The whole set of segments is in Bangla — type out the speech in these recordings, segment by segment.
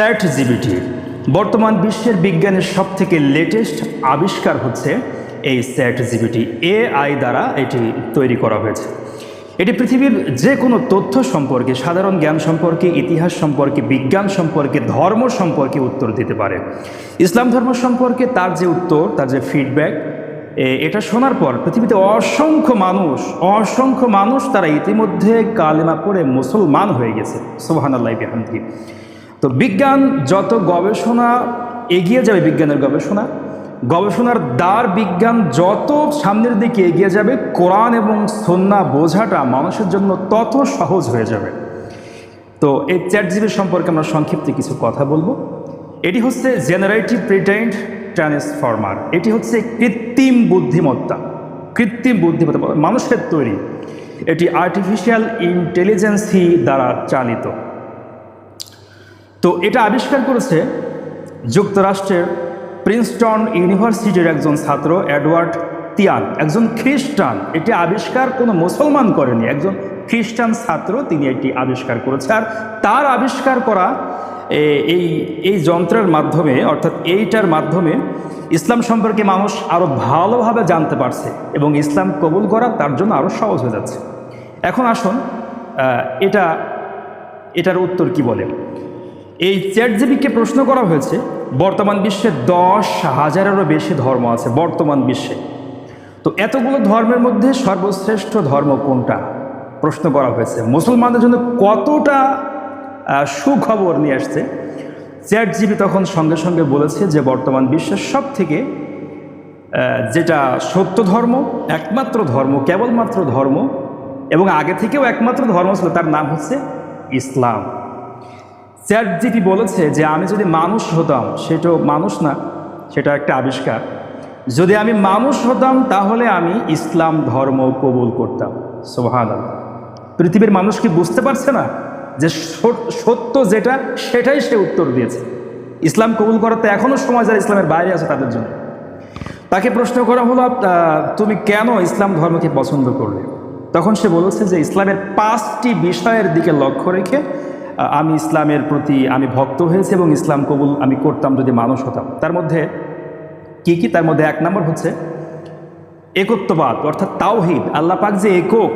স্যাট জিবিটি। বর্তমান বিশ্বের বিজ্ঞানের সব থেকে লেটেস্ট আবিষ্কার হচ্ছে এই স্যাট জিবিটি এআই দ্বারা এটি তৈরি করা হয়েছে। এটি পৃথিবীর যে কোনো তথ্য সম্পর্কে, সাধারণ জ্ঞান সম্পর্কে, ইতিহাস সম্পর্কে, বিজ্ঞান সম্পর্কে, ধর্ম সম্পর্কে উত্তর দিতে পারে। ইসলাম ধর্ম সম্পর্কে তার যে উত্তর, তার যে ফিডব্যাক এটা শোনার পর পৃথিবীতে অসংখ্য মানুষ অসংখ্য মানুষ তারা ইতিমধ্যে কালেমা পড়ে মুসলমান হয়ে গেছে। সোহান আল্লাহ বেহান্তি তো বিজ্ঞান যত গবেষণা এগিয়ে যাবে, বিজ্ঞানের গবেষণা, গবেষণার দ্বার বিজ্ঞান যত সামনের দিকে এগিয়ে যাবে, কোরআন এবং সন্না বোঝাটা মানুষের জন্য তত সহজ হয়ে যাবে। তো এই চ্যাট জিবি সম্পর্কে আমরা সংক্ষিপ্তে কিছু কথা বলব। এটি হচ্ছে জেনারেটিভ প্রিটেন্ট ট্রান্সফর্মার এটি হচ্ছে কৃত্রিম বুদ্ধিমত্তা। কৃত্রিম বুদ্ধিমত্তা মানুষের তৈরি। এটি আর্টিফিশিয়াল ইন্টেলিজেন্সি দ্বারা চালিত। তো এটা আবিষ্কার করেছে যুক্তরাষ্ট্রের প্রিন্সটন ইউনিভার্সিটির একজন ছাত্র, এডওয়ার্ড তিয়ান একজন খ্রিস্টান। এটি আবিষ্কার কোনো মুসলমান করেনি। একজন খ্রিস্টান ছাত্র তিনি এটি আবিষ্কার করেছে। আর তার আবিষ্কার করা এই এই যন্ত্রের মাধ্যমে, অর্থাৎ এইটার মাধ্যমে ইসলাম সম্পর্কে মানুষ আরও ভালোভাবে জানতে পারছে এবং ইসলাম কবুল করা তার জন্য আরও সহজ হয়ে যাচ্ছে। এখন আসুন এটা, এটার উত্তর কি বলে? এই চ্যাট জিবিকে প্রশ্ন করা হয়েছে, বর্তমান বিশ্বে দশ হাজারেরও বেশি ধর্ম আছে বর্তমান বিশ্বে। তো এতগুলো ধর্মের মধ্যে সর্বশ্রেষ্ঠ ধর্ম কোনটা? প্রশ্ন করা হয়েছে। মুসলমানদের জন্য কতটা সুখবর নিয়ে আসছে? চ্যাট জিবি তখন সঙ্গে সঙ্গে বলেছে যে বর্তমান বিশ্বের সব থেকে যেটা সত্য ধর্ম, একমাত্র ধর্ম, কেবলমাত্র ধর্ম, এবং আগে থেকেও একমাত্র ধর্ম ছিল, তার নাম হচ্ছে ইসলাম। চ্যাট জিপি বলেছে যে আমি যদি মানুষ হতাম, সেটাও মানুষ না, সেটা একটা আবিষ্কার। যদি আমি মানুষ হতাম, তাহলে আমি ইসলাম ধর্ম কবুল করতাম। সোহান পৃথিবীর মানুষ কি বুঝতে পারছে না যে সত- সত্য যেটা, সেটাই সে উত্তর দিয়েছে? ইসলাম কবুল করাতে এখনও সময় যারা ইসলামের বাইরে আছে তাদের জন্য। তাকে প্রশ্ন করা হলো তুমি কেন ইসলাম ধর্মকে পছন্দ করলে? তখন সে বলেছে যে ইসলামের পাঁচটি বিষয়ের দিকে লক্ষ্য রেখে আমি ইসলামের প্রতি আমি ভক্ত হয়েছি এবং ইসলাম কবুল আমি করতাম যদি মানুষ হতাম। তার মধ্যে কি কি? তার মধ্যে এক নম্বর হচ্ছে একত্ববাদ, অর্থাৎ তাওহিদ। আল্লাহ পাক যে একক,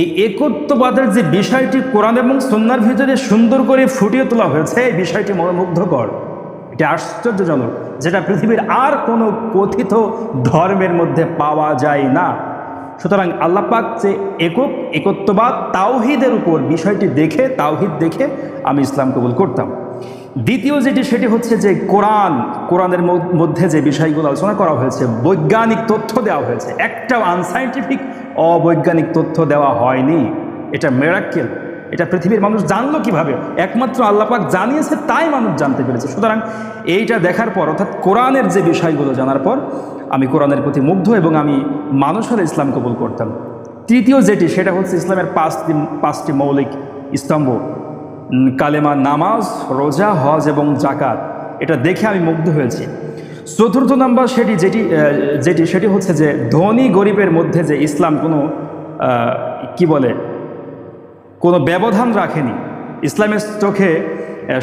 এই একত্ববাদের যে বিষয়টি কোরআন এবং সন্ন্যার ভিতরে সুন্দর করে ফুটিয়ে তোলা হয়েছে, এই বিষয়টি মনোমুগ্ধকর। এটি আশ্চর্যজনক, যেটা পৃথিবীর আর কোনো কথিত ধর্মের মধ্যে পাওয়া যায় না। সুতরাং আল্লাহ পাক যে একক, একত্ববাদ, তাওহিদের উপর বিষয়টি দেখে, তাওহিদ দেখে আমি ইসলাম কবুল করতাম। দ্বিতীয় যেটি, সেটি হচ্ছে যে কোরআন, কোরআনের মধ্যে যে বিষয়গুলো আলোচনা করা হয়েছে, বৈজ্ঞানিক তথ্য দেওয়া হয়েছে। একটাও আনসাইন্টিফিক অবৈজ্ঞানিক তথ্য দেওয়া হয়নি। এটা মেরাক্কেল এটা পৃথিবীর মানুষ জানলো কীভাবে? একমাত্র আল্লাপাক জানিয়েছে, তাই মানুষ জানতে পেরেছে। সুতরাং এইটা দেখার পর, অর্থাৎ কোরআনের যে বিষয়গুলো জানার পর আমি কোরআনের প্রতি মুগ্ধ এবং আমি মানুষ হলে ইসলাম কবুল করতাম। তৃতীয় যেটি, সেটা হচ্ছে ইসলামের পাঁচটি পাঁচটি মৌলিক স্তম্ভ। কালেমা নামাজ, রোজা, হজ এবং জাকাত এটা দেখে আমি মুগ্ধ হয়েছি। চতুর্থ নাম্বার সেটি যেটি যেটি, সেটি হচ্ছে যে ধনী গরিবের মধ্যে যে ইসলাম কোনো কি বলে, কোনো ব্যবধান রাখেনি। ইসলামের চোখে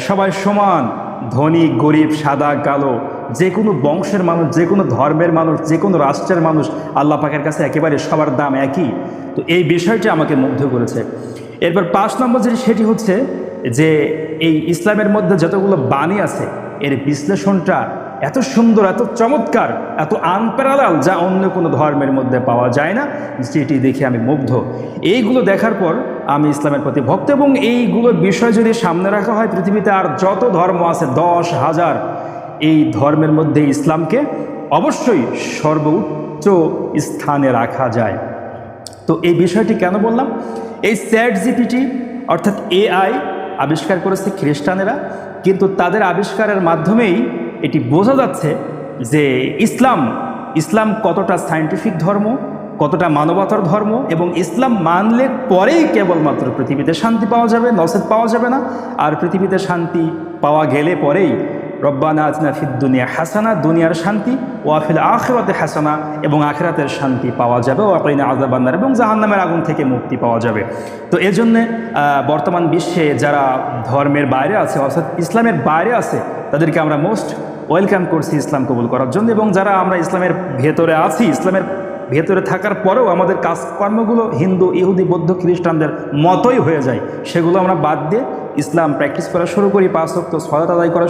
সবাই সমান ধনী, গরিব, সাদা, কালো, যে কোনো বংশের মানুষ, যে কোনো ধর্মের মানুষ, যে কোনো রাষ্ট্রের মানুষ আল্লাহ পাকের কাছে একেবারে সবার দাম একই। তো এই বিষয়টি আমাকে মুগ্ধ করেছে। এরপর পাঁচ নম্বর যেটি সেটি হচ্ছে যে এই ইসলামের মধ্যে যতগুলো বাণী আছে, এর বিশ্লেষণটা এত সুন্দর, এত চমৎকার, এত আনপ্যারালাল যা অন্য কোনো ধর্মের মধ্যে পাওয়া যায় না, যেটি দেখে আমি মুগ্ধ। এইগুলো দেখার পর আমি ইসলামের প্রতি ভক্ত এবং এইগুলো বিষয় যদি সামনে রাখা হয় পৃথিবীতে আর যত ধর্ম আছে, দশ হাজার, এই ধর্মের মধ্যে ইসলামকে অবশ্যই সর্বোচ্চ স্থানে রাখা যায়। তো এই বিষয়টি কেন বললাম? এই স্যাট জিপিটি অর্থাৎ এআই, আবিষ্কার করেছে খ্রিস্টানেরা, কিন্তু তাদের আবিষ্কারের মাধ্যমেই এটি বোঝা যাচ্ছে যে ইসলাম ইসলাম কতটা সায়েন্টিফিক ধর্ম, কতটা মানবতার ধর্ম এবং ইসলাম মানলে পরেই কেবলমাত্র পৃথিবীতে শান্তি পাওয়া যাবে নসেদ পাওয়া যাবে না। আর পৃথিবীতে শান্তি পাওয়া গেলে পরেই রব্বানা আজনা ফিদ দুনিয়া হাসানা, দুনিয়ার শান্তি ওয়াফিল আখেরাতে হাসানা এবং আখেরাতের শান্তি পাওয়া যাবে। ওয়াকিনা আজাবান্নার এবং জাহান্নামের আগুন থেকে মুক্তি পাওয়া যাবে। তো এজন্যে বর্তমান বিশ্বে যারা ধর্মের বাইরে আছে, অর্থাৎ ইসলামের বাইরে আছে, তাদেরকে আমরা মোস্ট ওয়েলকাম করছি ইসলাম কবুল করার জন্য। এবং যারা আমরা ইসলামের ভেতরে আছি, ইসলামের ভেতরে থাকার পরেও আমাদের কাজকর্মগুলো হিন্দু, ইহুদি, বৌদ্ধ, খ্রিস্টানদের মতোই হয়ে যায়, সেগুলো আমরা বাদ দিয়ে ইসলাম প্র্যাকটিস করা শুরু করি, পাঁচ সপ্তাহ সহায়তা আদায় করা